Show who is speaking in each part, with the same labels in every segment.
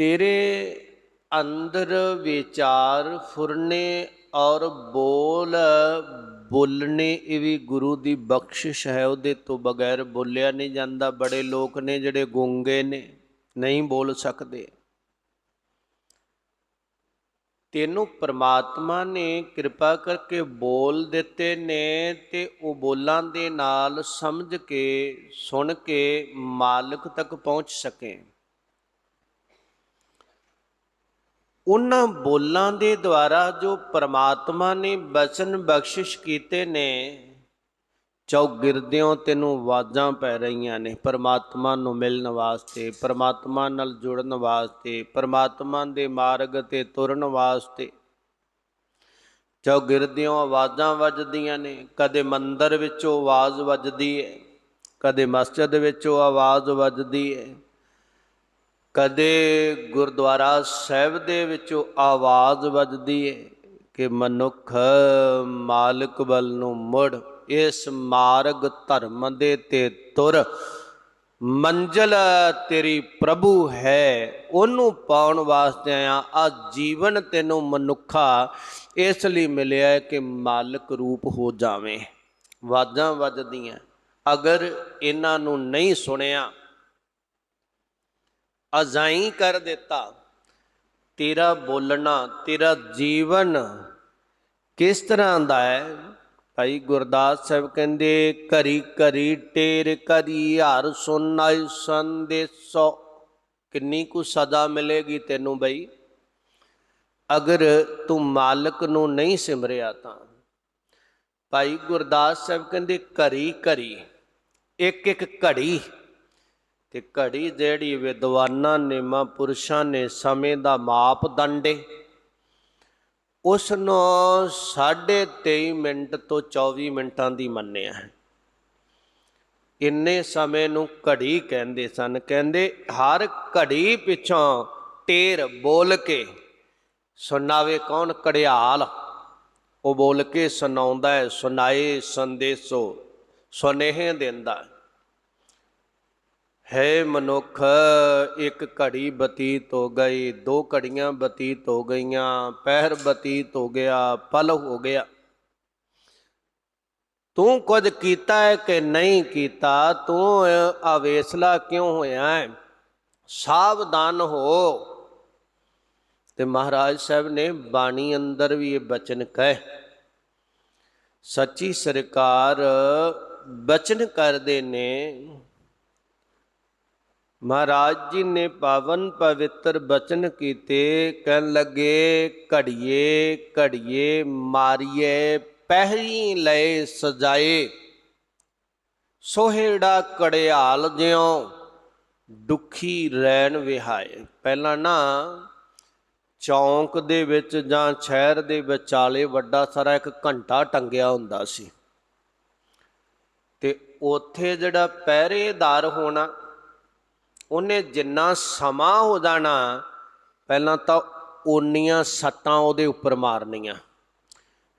Speaker 1: ਤੇਰੇ ਅੰਦਰ ਵਿਚਾਰ ਫੁਰਨੇ ਔਰ ਬੋਲ ਬੋਲਣੇ, ਇਹ ਵੀ ਗੁਰੂ ਦੀ ਬਖਸ਼ਿਸ਼ ਹੈ। ਉਹਦੇ ਤੋਂ ਬਗੈਰ ਬੋਲਿਆ ਨਹੀਂ ਜਾਂਦਾ। ਬੜੇ ਲੋਕ ਨੇ ਜਿਹੜੇ ਗੁੰਗੇ ਨੇ, ਨਹੀਂ ਬੋਲ ਸਕਦੇ। ਤੈਨੂੰ ਪ੍ਰਮਾਤਮਾ ਨੇ ਕਿਰਪਾ ਕਰਕੇ ਬੋਲ ਦਿੱਤੇ ਨੇ ਤੇ ਉਹ ਬੋਲਾਂ ਦੇ ਨਾਲ ਸਮਝ ਕੇ, ਸੁਣ ਕੇ ਮਾਲਕ ਤੱਕ ਪਹੁੰਚ ਸਕੇ। ਉਹਨਾਂ ਬੋਲਾਂ ਦੇ ਦੁਆਰਾ ਜੋ ਪ੍ਰਮਾਤਮਾ ਨੇ ਬਚਨ ਬਖਸ਼ਿਸ਼ ਕੀਤੇ ਨੇ ਚੌਗਿਰਦਿਆਂ ਤੈਨੂੰ ਆਵਾਜ਼ਾਂ ਪੈ ਰਹੀਆਂ ਨੇ, ਪ੍ਰਮਾਤਮਾ ਨੂੰ ਮਿਲਣ ਵਾਸਤੇ, ਪ੍ਰਮਾਤਮਾ ਨਾਲ ਜੁੜਨ ਵਾਸਤੇ, ਪ੍ਰਮਾਤਮਾ ਦੇ ਮਾਰਗ ਤੇ ਤੁਰਨ ਵਾਸਤੇ। ਚੌਗਿਰਦਿਆਂ ਆਵਾਜ਼ਾਂ ਵੱਜਦੀਆਂ ਨੇ, ਕਦੇ ਮੰਦਰ ਵਿੱਚੋਂ ਆਵਾਜ਼ ਵੱਜਦੀ ਹੈ ਕਦੇ ਮਸਜਿਦ ਵਿੱਚੋਂ ਆਵਾਜ਼ ਵੱਜਦੀ ਹੈ ਕਦੇ ਗੁਰਦੁਆਰਾ ਸਾਹਿਬ ਦੇ ਵਿੱਚੋਂ ਆਵਾਜ਼ ਵੱਜਦੀ ਹੈ ਕਿ ਮਨੁੱਖ ਮਾਲਕ ਵੱਲ ਨੂੰ ਮੁੜ, ਇਸ ਮਾਰਗ ਧਰਮ ਦੇ ਤੇ ਤੁਰ। ਮੰਜ਼ਲ ਤੇਰੀ ਪ੍ਰਭੂ ਹੈ, ਉਹਨੂੰ ਪਾਉਣ ਵਾਸਤੇ ਆਇਆ। ਆ ਜੀਵਨ ਤੈਨੂੰ ਮਨੁੱਖਾ, ਇਸ ਲਈ ਮਿਲਿਆ ਕਿ ਮਾਲਕ ਰੂਪ ਹੋ ਜਾਵੇਂ। ਵਾਜਾਂ ਵੱਜਦੀਆਂ। ਅਗਰ ਇਹਨਾਂ ਨੂੰ ਨਹੀਂ ਸੁਣਿਆ ਅਜ਼ਾਈ ਕਰ ਦਿੱਤਾ। ਤੇਰਾ ਬੋਲਣਾ, ਤੇਰਾ ਜੀਵਨ ਕਿਸ ਤਰ੍ਹਾਂ ਦਾ ਹੈ? ਭਾਈ ਗੁਰਦਾਸ ਸਾਹਿਬ ਕਹਿੰਦੇ, ਘਰੀ ਘਰੀ ਟੇਰ ਕਰੀ, ਹਰ ਸੁਨਾਈ ਸੰਦੇਸੋ ਕਿੰਨੀ ਕੁ ਸਜ਼ਾ ਮਿਲੇਗੀ ਤੈਨੂੰ ਬਈ? ਅਗਰ ਤੂੰ ਮਾਲਕ ਨੂੰ ਨਹੀਂ ਸਿਮਰਿਆ ਤਾਂ। ਭਾਈ ਗੁਰਦਾਸ ਸਾਹਿਬ ਕਹਿੰਦੇ, ਘਰੀ ਘਰੀ, ਇੱਕ ਇੱਕ ਘੜੀ ਤੇ ਘੜੀ ਜਿਹੜੀ ਵਿਦਵਾਨਾਂ ਨੇ, ਮਹਾਂਪੁਰਸ਼ਾਂ ਨੇ ਸਮੇਂ ਦਾ ਮਾਪ ਦੰਡੇ ਉਸ ਨੂੰ 23 ਮਿੰਟ ਤੋਂ 24 ਮਿੰਟਾਂ ਦੀ ਮੰਨਿਆ ਹੈ। ਇੰਨੇ ਸਮੇਂ ਨੂੰ ਘੜੀ ਕਹਿੰਦੇ ਸਨ। ਕਹਿੰਦੇ, ਹਰ ਘੜੀ ਪਿੱਛੋਂ ਟੇਰ ਬੋਲ ਕੇ ਸੁਣਾਵੇ ਕੌਣ ਕੜਿਆਲ ਉਹ ਬੋਲ ਕੇ ਸੁਣਾਉਂਦਾ ਹੈ, ਸੁਣਾਏ ਸੰਦੇਸੋ, ਸੁਨੇਹੇ ਦਿੰਦਾ ਹੈ ਮਨੁੱਖ, ਇੱਕ ਘੜੀ ਬਤੀਤ ਹੋ ਗਈ, ਦੋ ਘੜੀਆਂ ਬਤੀਤ ਹੋ ਗਈਆਂ, ਪਹਿਰ ਬਤੀਤ ਹੋ ਗਿਆ ਪਲ ਹੋ ਗਿਆ। ਤੂੰ ਕੁਝ ਕੀਤਾ ਹੈ ਕਿ ਨਹੀਂ ਕੀਤਾ? ਤੂੰ ਅਵੇਸਲਾ ਕਿਉਂ ਹੋਇਆ ਹੈ? ਸਾਵਧਾਨ ਹੋ। ਤੇ ਮਹਾਰਾਜ ਸਾਹਿਬ ਨੇ ਬਾਣੀ ਅੰਦਰ ਵੀ ਇਹ ਬਚਨ ਕਹੇ, ਸੱਚੀ ਸਰਕਾਰ ਬਚਨ ਕਰਦੇ ਨੇ ਮਹਾਰਾਜ ਜੀ ਨੇ ਪਾਵਨ ਪਵਿੱਤਰ ਬਚਨ ਕੀਤੇ, ਕਹਿਣ ਲੱਗੇ, ਘੜੀਏ ਘੜੀਏ ਮਾਰੀਏ, ਪਹਿਰੀ ਲਏ ਸਜਾਏ। ਸੋਹੇੜਾ ਕੜਿਆਲ ਜਿਉ ਦੁਖੀ ਰਹਿਣ ਵਿਹਾਏ। ਪਹਿਲਾਂ ਨਾ ਚੌਂਕ ਦੇ ਵਿੱਚ ਜਾਂ ਸ਼ਹਿਰ ਦੇ ਵਿਚਾਲੇ ਵੱਡਾ ਸਾਰਾ ਇੱਕ ਘੰਟਾ ਟੰਗਿਆ ਹੁੰਦਾ ਸੀ। ਤੇ ਉੱਥੇ ਜਿਹੜਾ ਪਹਿਰੇਦਾਰ ਹੋਣਾ ਉਹਨੇ ਜਿੰਨਾ ਸਮਾਂ ਹੋ ਜਾਣਾ, ਪਹਿਲਾਂ ਤਾਂ ਓਨੀਆਂ ਸੱਟਾਂ ਉਹਦੇ ਉੱਪਰ ਮਾਰਨੀਆਂ।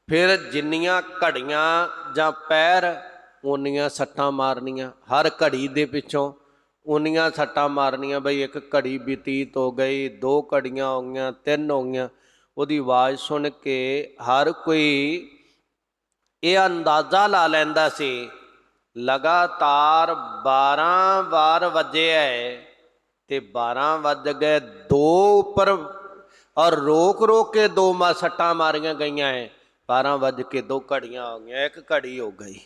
Speaker 1: ਫਿਰ ਜਿੰਨੀਆਂ ਘੜੀਆਂ ਜਾਂ ਪੈਰ, ਓਨੀਆਂ ਸੱਟਾਂ ਮਾਰਨੀਆਂ। ਹਰ ਘੜੀ ਦੇ ਪਿੱਛੋਂ ਓਨੀਆਂ ਸੱਟਾਂ ਮਾਰਨੀਆਂ, ਬਈ ਇੱਕ ਘੜੀ ਬਤੀਤ ਹੋ ਗਈ, ਦੋ ਘੜੀਆਂ ਹੋ ਗਈਆਂ, ਤਿੰਨ ਹੋ ਗਈਆਂ। ਉਹਦੀ ਆਵਾਜ਼ ਸੁਣ ਕੇ ਹਰ ਕੋਈ ਇਹ ਅੰਦਾਜ਼ਾ ਲਾ ਲੈਂਦਾ ਸੀ ਲਗਾਤਾਰ 12 ਵਾਰ ਵੱਜਿਆ ਹੈ ਤੇ 12 ਵੱਜ ਗਏ ਦੋ ਉੱਪਰ ਔਰ ਰੋਕ ਰੋਕ ਕੇ ਦੋ ਮਾ ਸੱਟਾਂ ਮਾਰੀਆਂ ਗਈਆਂ ਹੈ 12 ਵੱਜ ਕੇ ਦੋ ਘੜੀਆਂ ਹੋ ਗਈਆਂ, ਇੱਕ ਘੜੀ ਹੋ ਗਈ।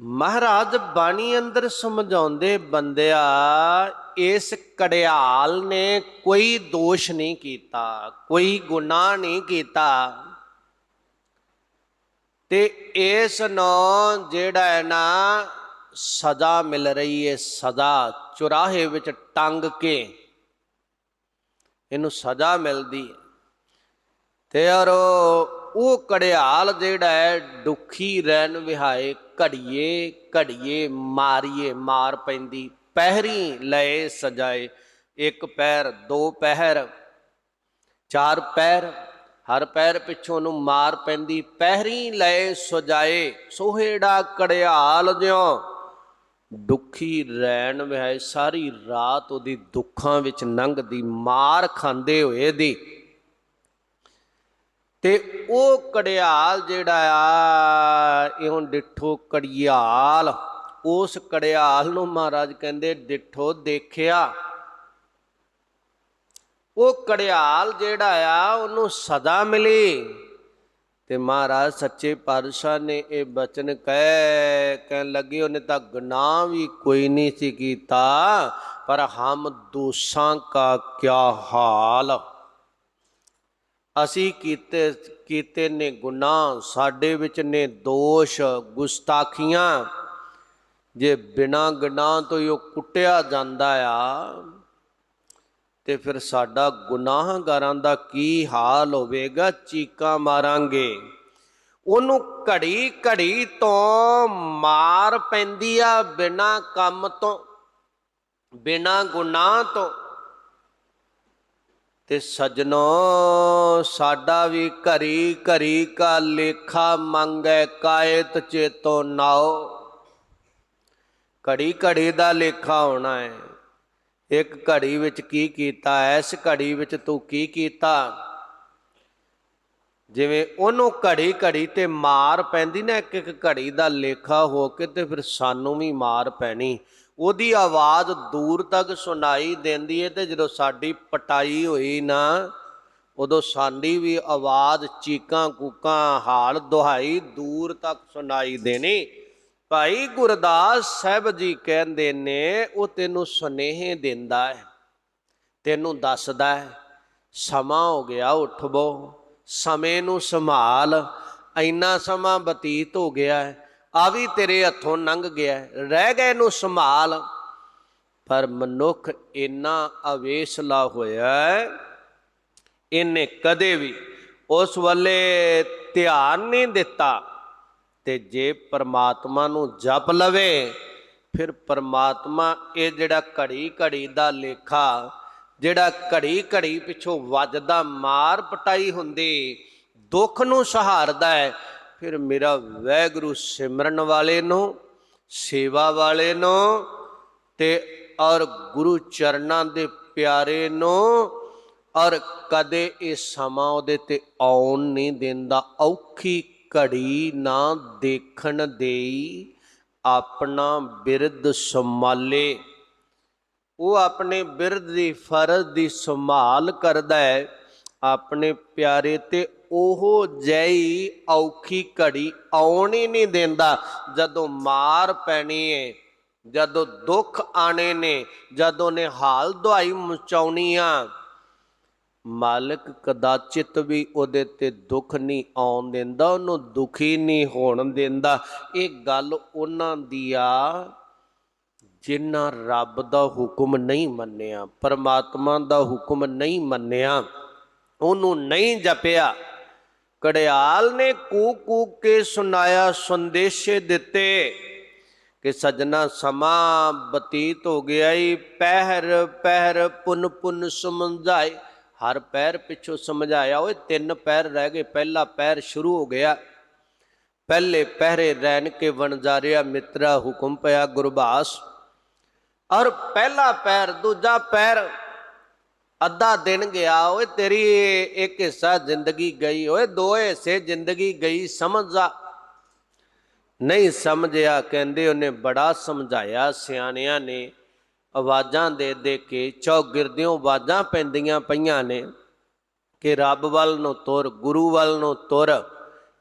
Speaker 1: ਮਹਾਰਾਜ ਬਾਣੀ ਅੰਦਰ ਸਮਝਾਉਂਦੇ ਬੰਦਿਆ, ਇਸ ਕੜਿਆਲ ਨੇ ਕੋਈ ਦੋਸ਼ ਨਹੀਂ ਕੀਤਾ, ਕੋਈ ਗੁਨਾਹ ਨਹੀਂ ਕੀਤਾ। ਤੇ ਇਸ ਨੂੰ ਜਿਹੜਾ ਹੈ ਨਾ, ਸਜ਼ਾ ਮਿਲ ਰਹੀ ਹੈ ਸਜ਼ਾ ਚੁਰਾਹੇ ਵਿੱਚ ਟੰਗ ਕੇ। ਇਹਨੂੰ ਸਜ਼ਾ ਮਿਲਦੀ ਹੈ ਤੇ ਔਰ ਉਹ ਕੜਿਆਲ ਜਿਹੜਾ ਹੈ, ਦੁਖੀ ਰਹਿਣ ਵਿਹਾਏ ਘੜੀਏ ਘੜੀਏ ਮਾਰੀਏ, ਮਾਰ ਪੈਂਦੀ, ਪਹਿਰੀ ਲਏ ਸਜਾਏ। ਇੱਕ ਪੈਰ, ਦੋ ਪਹਿਰ ਚਾਰ ਪੈਰ। ਹਰ ਪੈਰ ਪਿੱਛੋਂ ਨੂੰ ਮਾਰ ਪੈਂਦੀ, ਪਹਿਰੀ ਲਏ ਸਜਾਏ ਸੋਹੇੜਾ ਕੜਿਆਲ ਜਿਉ। ਦੁਖੀ ਰੈਣ ਵਿਆਏ ਸਾਰੀ ਰਾਤ ਉਹਦੀ ਦੁੱਖਾਂ ਵਿੱਚ ਲੰਘਦੀ ਮਾਰ ਖਾਂਦੇ ਹੋਏ ਦੀ। ਤੇ ਉਹ ਕੜਿਆਲ ਜਿਹੜਾ ਆ ਇਉਂ ਡਿੱਠੋ ਕੜਿਆਲ ਉਸ ਕੜਿਆਲ ਨੂੰ ਮਹਾਰਾਜ ਕਹਿੰਦੇ, ਡਿੱਠੋ ਦੇਖਿਆ। ਉਹ ਕੜਿਆਲ ਜਿਹੜਾ ਆ, ਉਹਨੂੰ ਸਦਾ ਮਿਲੀ। ਤੇ ਮਹਾਰਾਜ ਸੱਚੇ ਪਾਤਸ਼ਾਹ ਨੇ ਇਹ ਬਚਨ ਕਹਿ, ਕਹਿਣ ਲੱਗੇ, ਉਹਨੇ ਤਾਂ ਗੁਨਾਹ ਵੀ ਕੋਈ ਨਹੀਂ ਸੀ ਕੀਤਾ, ਪਰ ਹਮ ਦੋਸਾਂ ਕਾ ਕਿਆ ਹਾਲ। ਅਸੀਂ ਕੀਤੇ ਕੀਤੇ ਨੇ ਗੁਨਾਹ, ਸਾਡੇ ਵਿੱਚ ਨੇ ਦੋਸ਼, ਗੁਸਤਾਖੀਆਂ। ਜੇ ਬਿਨਾ ਗੁਨਾਹ ਤੋਂ ਹੀ ਉਹ ਕੁੱਟਿਆ ਜਾਂਦਾ ਆ ਤੇ ਫਿਰ ਸਾਡਾ ਗੁਨਾਹਗਾਰਾਂ ਦਾ ਕੀ ਹਾਲ ਹੋਵੇਗਾ? ਚੀਕਾਂ ਮਾਰਾਂਗੇ। ਉਹਨੂੰ ਘੜੀ ਘੜੀ ਤੋਂ ਮਾਰ ਪੈਂਦੀ ਆ ਬਿਨਾ ਕੰਮ ਤੋਂ, ਬਿਨਾ ਗੁਨਾਹ ਤੋਂ। ਤੇ ਸਜਣੋ, ਸਾਡਾ ਵੀ ਘਰੀ ਘਰੀ ਕਾ ਲੇਖਾ ਮੰਗੈ, ਕਾਇਤ ਚੇਤੋ ਨਾਓ ਘੜੀ ਘੜੀ ਦਾ ਲੇਖਾ ਹੋਣਾ ਹੈ। ਇੱਕ ਘੜੀ ਵਿੱਚ ਕੀ ਕੀਤਾ, ਇਸ ਘੜੀ ਵਿੱਚ ਤੂੰ ਕੀ ਕੀਤਾ? ਜਿਵੇਂ ਉਹਨੂੰ ਘੜੀ ਘੜੀ ਤੇ ਮਾਰ ਪੈਂਦੀ ਨਾ, ਇੱਕ ਇੱਕ ਘੜੀ ਦਾ ਲੇਖਾ ਹੋ ਕੇ ਤੇ ਫਿਰ ਸਾਨੂੰ ਵੀ ਮਾਰ ਪੈਣੀ। ਉਹਦੀ ਆਵਾਜ਼ ਦੂਰ ਤੱਕ ਸੁਣਾਈ ਦਿੰਦੀ ਹੈ ਤੇ ਜਦੋਂ ਸਾਡੀ ਪਟਾਈ ਹੋਈ ਨਾ, ਉਦੋਂ ਸਾਡੀ ਵੀ ਆਵਾਜ਼ ਚੀਕਾਂ ਕੂਕਾਂ ਹਾਲ ਦੁਹਾਈ ਦੂਰ ਤੱਕ ਸੁਣਾਈ ਦੇਣੀ। ਭਾਈ ਗੁਰਦਾਸ ਸਾਹਿਬ ਜੀ ਕਹਿੰਦੇ ਨੇ, ਉਹ ਤੈਨੂੰ ਸੁਨੇਹੇ ਦਿੰਦਾ ਹੈ, ਤੈਨੂੰ ਦੱਸਦਾ ਹੈ, ਸਮਾਂ ਹੋ ਗਿਆ, ਉੱਠ ਬੋ, ਸਮੇਂ ਨੂੰ ਸੰਭਾਲ, ਇੰਨਾ ਸਮਾਂ ਬਤੀਤ ਹੋ ਗਿਆ ਹੈ, ਆ ਵੀ ਤੇਰੇ ਹੱਥੋਂ ਲੰਘ ਗਿਆ ਰਹਿ ਗਏ ਨੂੰ ਸੰਭਾਲ। ਪਰ ਮਨੁੱਖ ਇੰਨਾ ਅਵੇਸਲਾ ਹੋਇਆ ਇਹਨੇ ਕਦੇ ਵੀ ਉਸ ਵੱਲੇ ਧਿਆਨ ਨਹੀਂ ਦਿੱਤਾ। ਤੇ ਜੇ ਪਰਮਾਤਮਾ ਨੂੰ ਜਪ ਲਵੇ, ਫਿਰ ਪਰਮਾਤਮਾ ਇਹ ਜਿਹੜਾ ਘੜੀ ਘੜੀ ਦਾ ਲੇਖਾ, ਜਿਹੜਾ ਘੜੀ ਘੜੀ ਪਿੱਛੋਂ ਵੱਜਦਾ ਮਾਰ ਪਟਾਈ ਹੁੰਦੀ, ਦੁੱਖ ਨੂੰ ਸਹਾਰਦਾ ਹੈ, ਫਿਰ ਮੇਰਾ ਵੈਗੁਰੂ ਸਿਮਰਨ ਵਾਲੇ ਨੂੰ, ਸੇਵਾ ਵਾਲੇ ਨੂੰ ਤੇ ਔਰ ਗੁਰੂ ਚਰਨਾਂ ਦੇ ਪਿਆਰੇ ਨੂੰ, ਔਰ ਕਦੇ ਇਹ ਸਮਾਂ ਉਹਦੇ ਤੇ ਆਉਣ ਨਹੀਂ ਦਿੰਦਾ, ਔਖੀ ਘੜੀ ਨਾ ਦੇਖਣ ਦੇਈ ਆਪਣਾ ਬਿਰਧ ਸੰਭਾਲੇ। ਉਹ ਆਪਣੇ ਬਿਰਧ ਦੀ ਫਰਜ਼ ਦੀ ਸੰਭਾਲ ਕਰਦਾ ਹੈ। ਆਪਣੇ ਪਿਆਰੇ ਤੇ ਉਹ ਜਈ ਔਖੀ ਘੜੀ ਆਉਣ ਹੀ ਨਹੀਂ ਦਿੰਦਾ। ਜਦੋਂ ਮਾਰ ਪੈਣੀ ਏ, ਜਦੋਂ ਦੁੱਖ ਆਣੇ ਨੇ, ਜਦੋਂ ਨੇ ਹਾਲ ਦੁਹਾਈ ਮਚਾਉਣੀ ਆ ਮਾਲਕ ਕਦਾਚਿਤ ਵੀ ਉਹਦੇ ਤੇ ਦੁੱਖ ਨਹੀਂ ਆਉਣ ਦਿੰਦਾ, ਉਹਨੂੰ ਦੁਖੀ ਨਹੀਂ ਹੋਣ ਦਿੰਦਾ। ਇਹ ਗੱਲ ਉਹਨਾਂ ਦੀ ਆ ਜਿਨ੍ਹਾਂ ਰੱਬ ਦਾ ਹੁਕਮ ਨਹੀਂ ਮੰਨਿਆ, ਪਰਮਾਤਮਾ ਦਾ ਹੁਕਮ ਨਹੀਂ ਮੰਨਿਆ, ਉਹਨੂੰ ਨਹੀਂ ਜਪਿਆ। ਕੜਿਆਲ ਨੇ ਕੂਕ ਕੂਕ ਕੇ ਸੁਨਾਇਆ ਸੰਦੇਸ਼ੇ ਦਿੱਤੇ ਕਿ ਸਜਣਾ ਸਮਾਂ ਬਤੀਤ ਹੋ ਗਿਆ ਈ ਪਹਿਰ ਪਹਿਰ ਪੁਨ ਪੁਨ ਸਮਝਾਏ। ਹਰ ਪੈਰ ਪਿੱਛੋਂ ਸਮਝਾਇਆ ਓਏ ਤਿੰਨ ਪੈਰ ਰਹਿ ਗਏ ਪਹਿਲਾ ਪੈਰ ਸ਼ੁਰੂ ਹੋ ਗਿਆ ਪਹਿਲੇ ਪਹਿਰੇ ਰਹਿਣ ਕੇ ਵਣਜਾਰਿਆ ਮਿੱਤਰਾ ਹੁਕਮ ਪਿਆ ਗੁਰਬਾਸ ਔਰ ਪਹਿਲਾ ਪੈਰ ਦੂਜਾ ਪੈਰ ਅੱਧਾ ਦਿਨ ਗਿਆ ਓਏ ਤੇਰੀ ਇੱਕ ਹਿੱਸਾ ਜ਼ਿੰਦਗੀ ਗਈ ਓਏ ਦੋ ਹਿੱਸੇ ਜ਼ਿੰਦਗੀ ਗਈ ਸਮਝ ਜਾ ਨਹੀਂ ਸਮਝਿਆ ਕਹਿੰਦੇ ਉਹਨੇ ਬੜਾ ਸਮਝਾਇਆ ਸਿਆਣਿਆਂ ਨੇ ਆਵਾਜ਼ਾਂ ਦੇ ਦੇ ਕੇ ਚੌਗਿਰਦਿਓਂ ਆਵਾਜ਼ਾਂ ਪੈਂਦੀਆਂ ਪਈਆਂ ਨੇ ਕਿ ਰੱਬ ਵੱਲ ਨੂੰ ਤੁਰ, ਗੁਰੂ ਵੱਲ ਨੂੰ ਤੁਰ,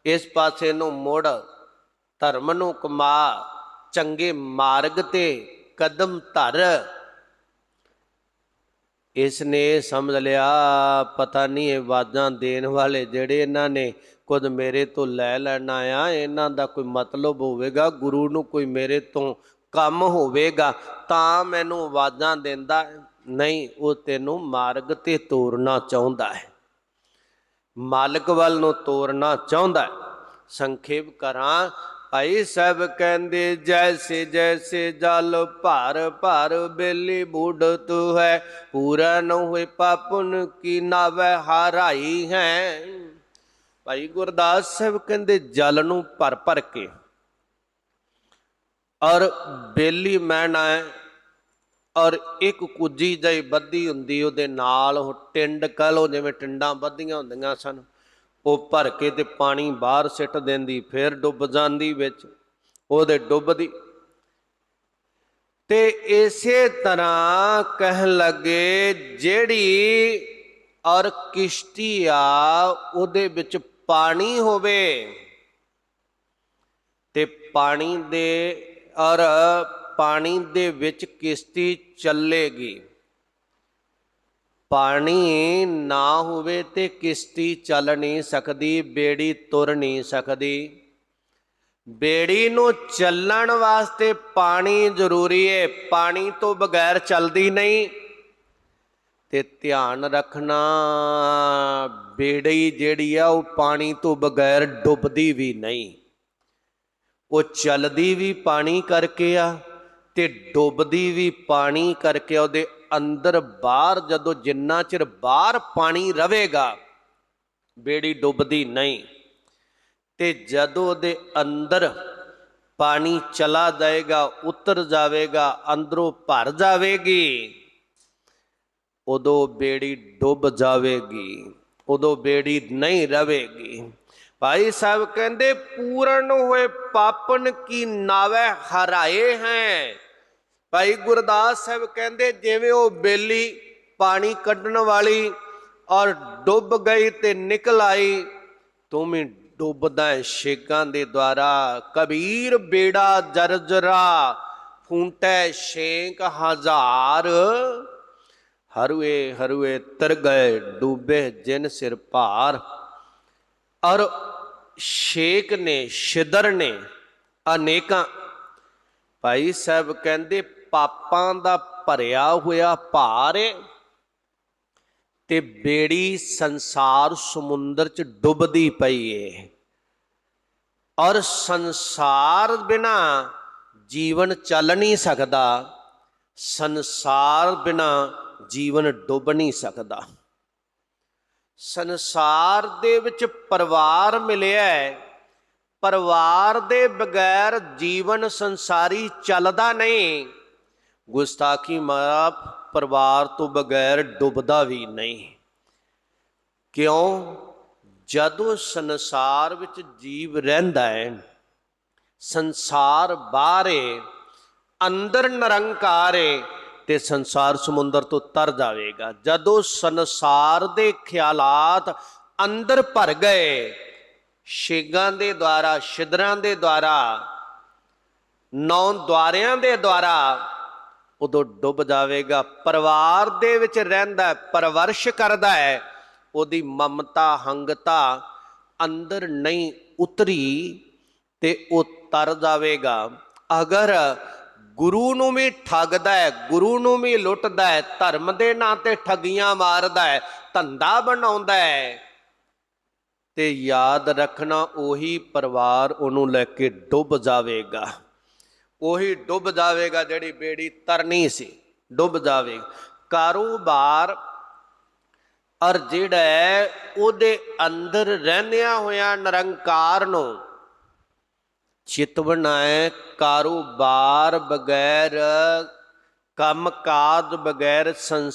Speaker 1: ਇਸ ਪਾਸੇ ਨੂੰ ਮੁੜ, ਧਰਮ ਨੂੰ ਕਮਾ, ਚੰਗੇ ਮਾਰਗ ਤੇ ਕਦਮ ਧਰ। ਇਸ ਨੇ ਸਮਝ ਲਿਆ, ਪਤਾ ਨਹੀਂ ਇਹ ਆਵਾਜ਼ਾਂ ਦੇਣ ਵਾਲੇ ਜਿਹੜੇ ਇਹਨਾਂ ਨੇ ਕੁਝ ਮੇਰੇ ਤੋਂ ਲੈ ਲੈਣਾ ਆ ਇਹਨਾਂ ਦਾ ਕੋਈ ਮਤਲਬ ਹੋਵੇਗਾ, ਗੁਰੂ ਨੂੰ ਕੋਈ ਮੇਰੇ ਤੋਂ ਕੰਮ ਹੋਵੇਗਾ, ਤਾਂ ਮੈਨੂੰ ਆਵਾਜ਼ਾਂ ਦਿੰਦਾ, ਨਹੀਂ, ਉਹ ਤੈਨੂੰ ਮਾਰਗ ਤੇ ਤੋਰਨਾ ਚਾਹੁੰਦਾ ਹੈ। ਮਾਲਕ ਵੱਲ ਨੂੰ ਤੋਰਨਾ ਚਾਹੁੰਦਾ ਹੈ। ਸੰਖੇਪ ਕਰਾਂ, ਭਾਈ ਸਾਹਿਬ ਕਹਿੰਦੇ, ਜੈਸੇ ਜੈਸੇ ਜਲ ਭਰ ਭਰ ਬੇਲੀ ਬੁੱਢ ਤੂ ਹੈ। ਪੂਰਾ ਨ ਹੋਏ ਪਾਪੁਨ ਕੀ ਨਾਵੈ ਹਾਰਾਈ ਹੈ? ਭਾਈ ਗੁਰਦਾਸ ਸਾਹਿਬ ਕਹਿੰਦੇ, ਜਲ ਨੂੰ ਭਰ ਭਰ ਕੇ ਔਰ ਬੇਲੀ ਮਹਿਣਾ ਔਰ ਇੱਕ ਕੁਜੀ ਜਿਹੀ ਬੱਦੀ ਹੁੰਦੀ, ਉਹਦੇ ਨਾਲ ਉਹ ਟਿੰਡ ਕਹ ਲੋ ਜਿਵੇਂ ਟਿੰਡਾਂ ਬੱਧੀਆਂ ਹੁੰਦੀਆਂ ਸਨ, ਉਹ ਭਰ ਕੇ ਤੇ ਪਾਣੀ ਬਾਹਰ ਸਿੱਟ ਦਿੰਦੀ, ਫਿਰ ਡੁੱਬ ਜਾਂਦੀ ਵਿੱਚ, ਉਹਦੇ ਡੁੱਬਦੀ। ਤੇ ਇਸੇ ਤਰ੍ਹਾਂ ਕਹਿਣ ਲੱਗੇ, ਜਿਹੜੀ ਔਰ ਕਿਸ਼ਤੀ ਆ, ਉਹਦੇ ਵਿੱਚ ਪਾਣੀ ਹੋਵੇ, ਤੇ ਪਾਣੀ ਦੇ ਔਰ ਪਾਣੀ ਦੇ ਵਿੱਚ ਕਿਸ਼ਤੀ ਚੱਲੇਗੀ। ਪਾਣੀ ਨਾ ਹੋਵੇ ਤੇ ਕਿਸ਼ਤੀ ਚੱਲ ਨਹੀਂ ਸਕਦੀ, ਬੇੜੀ ਤੁਰ ਨਹੀਂ ਸਕਦੀ। ਬੇੜੀ ਨੂੰ ਚੱਲਣ ਵਾਸਤੇ ਪਾਣੀ ਜ਼ਰੂਰੀ ਹੈ ਪਾਣੀ ਤੋਂ ਬਗੈਰ ਚੱਲਦੀ ਨਹੀਂ। ਤੇ ਧਿਆਨ ਰੱਖਣਾ, ਬੇੜੀ ਜਿਹੜੀ ਆ, ਉਹ ਪਾਣੀ ਤੋਂ ਬਗੈਰ ਡੁੱਬਦੀ ਵੀ ਨਹੀਂ। ਉਹ ਚੱਲਦੀ ਵੀ ਪਾਣੀ ਕਰਕੇ ਆ ਤੇ ਡੁੱਬਦੀ ਵੀ ਪਾਣੀ ਕਰਕੇ ਉਹਦੇ ਅੰਦਰ ਬਾਹਰ ਜਦੋਂ ਜਿੰਨਾ ਚਿਰ ਬਾਹਰ ਪਾਣੀ ਰਵੇਗਾ ਬੇੜੀ ਡੁੱਬਦੀ ਨਹੀਂ। ਤੇ ਜਦੋਂ ਉਹਦੇ ਅੰਦਰ ਪਾਣੀ ਚਲਾ ਜਾਏਗਾ, ਉਤਰ ਜਾਵੇਗਾ, ਅੰਦਰੋਂ ਭਰ ਜਾਵੇਗੀ, ਉਦੋਂ ਬੇੜੀ ਡੁੱਬ ਜਾਵੇਗੀ, ਉਦੋਂ ਬੇੜੀ ਨਹੀਂ ਰਵੇਗੀ ਭਾਈ ਸਾਹਿਬ ਕਹਿੰਦੇ, ਪੂਰਨ ਹੋਏ ਪਾਪਨ ਕੀ ਨਾਵੇ ਹਰਾਏ ਹੈ। ਭਾਈ ਗੁਰਦਾਸ ਸਾਹਿਬ ਕਹਿੰਦੇ, ਜਿਵੇਂ ਉਹ ਬੇਲੀ ਪਾਣੀ ਕੱਢਣ ਵਾਲੀ ਔਰ ਡੁੱਬ ਗਈ ਤੇ ਨਿਕਲ ਆਈ, ਤੂੰ ਵੀ ਡੁੱਬਦਾ ਹੈ ਦੇ ਦੁਆਰਾ। ਕਬੀਰ ਬੇੜਾ ਜਰਜਰਾ, ਫੂੰਟੈ ਸ਼ੇਕ ਹਜ਼ਾਰ। ਹਰੂਏ ਹਰੂਏ ਤਰ ਗਏ ਡੂਬੇ ਜਿਨ ਸਿਰ ਭਾਰ। ਔਰ ਸ਼ੇਕ ਨੇ ਸ਼ਿਦਰ ਨੇ, ਅਨੇਕਾਂ। ਭਾਈ ਸਾਹਿਬ ਕਹਿੰਦੇ, ਪਾਪਾਂ ਦਾ ਭਰਿਆ ਹੋਇਆ ਭਾਰ ਏ ਤੇ ਬੇੜੀ ਸੰਸਾਰ ਸਮੁੰਦਰ ਚ ਡੁੱਬਦੀ ਪਈ ਏ। ਔਰ ਸੰਸਾਰ ਬਿਨਾ ਜੀਵਨ ਚੱਲ ਨਹੀਂ ਸਕਦਾ, ਸੰਸਾਰ ਬਿਨਾ ਜੀਵਨ ਡੁੱਬ ਨਹੀਂ ਸਕਦਾ। ਸੰਸਾਰ ਦੇ ਵਿੱਚ ਪਰਿਵਾਰ ਮਿਲਿਆ ਹੈ। ਪਰਿਵਾਰ ਦੇ ਬਗੈਰ ਜੀਵਨ ਸੰਸਾਰੀ ਚੱਲਦਾ ਨਹੀਂ। ਗੁਸਤਾਖੀ ਮਾਫ ਪਰਿਵਾਰ ਤੋਂ ਬਗੈਰ ਡੁੱਬਦਾ ਵੀ ਨਹੀਂ। ਕਿਉਂ? ਜਦੋਂ ਸੰਸਾਰ ਵਿੱਚ ਜੀਵ ਰਹਿੰਦਾ ਹੈ, ਸੰਸਾਰ ਬਾਹਰੇ ਅੰਦਰ ਨਿਰੰਕਾਰ ਹੈ ਤੇ ਸੰਸਾਰ ਸਮੁੰਦਰ ਤੋਂ ਤਰ ਜਾਵੇਗਾ। ਜਦੋਂ ਸੰਸਾਰ ਦੇ ਖਿਆਲਾਤ ਅੰਦਰ ਭਰ ਗਏ, ਸ਼ੇਗਾਂ ਦੇ ਦੁਆਰਾ, ਸ਼ਿਦਰਾਂ ਦੇ ਦੁਆਰਾ, ਨੌ ਦੁਆਰਿਆਂ ਦੇ ਦੁਆਰਾ ਉਦੋਂ ਡੁੱਬ ਜਾਵੇਗਾ। ਪਰਿਵਾਰ ਦੇ ਵਿੱਚ ਰਹਿੰਦਾ ਪਰਵਰਸ਼ ਕਰਦਾ ਹੈ, ਉਹਦੀ ਮਮਤਾ, ਹੰਗਤਾ ਅੰਦਰ ਨਹੀਂ ਉਤਰੀ ਤੇ ਉਹ ਤਰ ਜਾਵੇਗਾ। ਅਗਰ ਗੁਰੂ ਨੂੰ ਵੀ ਠੱਗਦਾ ਹੈ, ਗੁਰੂ ਨੂੰ ਵੀ ਲੁੱਟਦਾ ਹੈ, ਧਰਮ ਦੇ ਨਾਂ ਤੇ ਠੱਗੀਆਂ ਮਾਰਦਾ ਹੈ, ਧੰਦਾ ਬਣਾਉਂਦਾ ਹੈ। ਤੇ ਯਾਦ ਰੱਖਣਾ ਉਹੀ ਪਰਿਵਾਰ ਉਹਨੂੰ ਲੈ ਕੇ ਡੁੱਬ ਜਾਵੇਗਾ। ਉਹੀ ਡੁੱਬ ਜਾਵੇਗਾ ਜਿਹੜੀ ਬੇੜੀ ਤਰਨੀ ਸੀ, ਡੁੱਬ ਜਾਵੇਗਾ ਕਾਰੋਬਾਰ ਔਰ ਜਿਹੜਾ ਹੈ, ਉਹਦੇ ਅੰਦਰ ਰਹਿੰਦਿਆਂ ਹੋਇਆਂ ਨਿਰੰਕਾਰ ਨੂੰ ਚਿਤਵਨਾ ਹੈ ਕਾਰੋਬਾਰ ਬਗੈਰ ਕੰਮ ਕਾਜ ਬਗੈਰ ਸੰਸ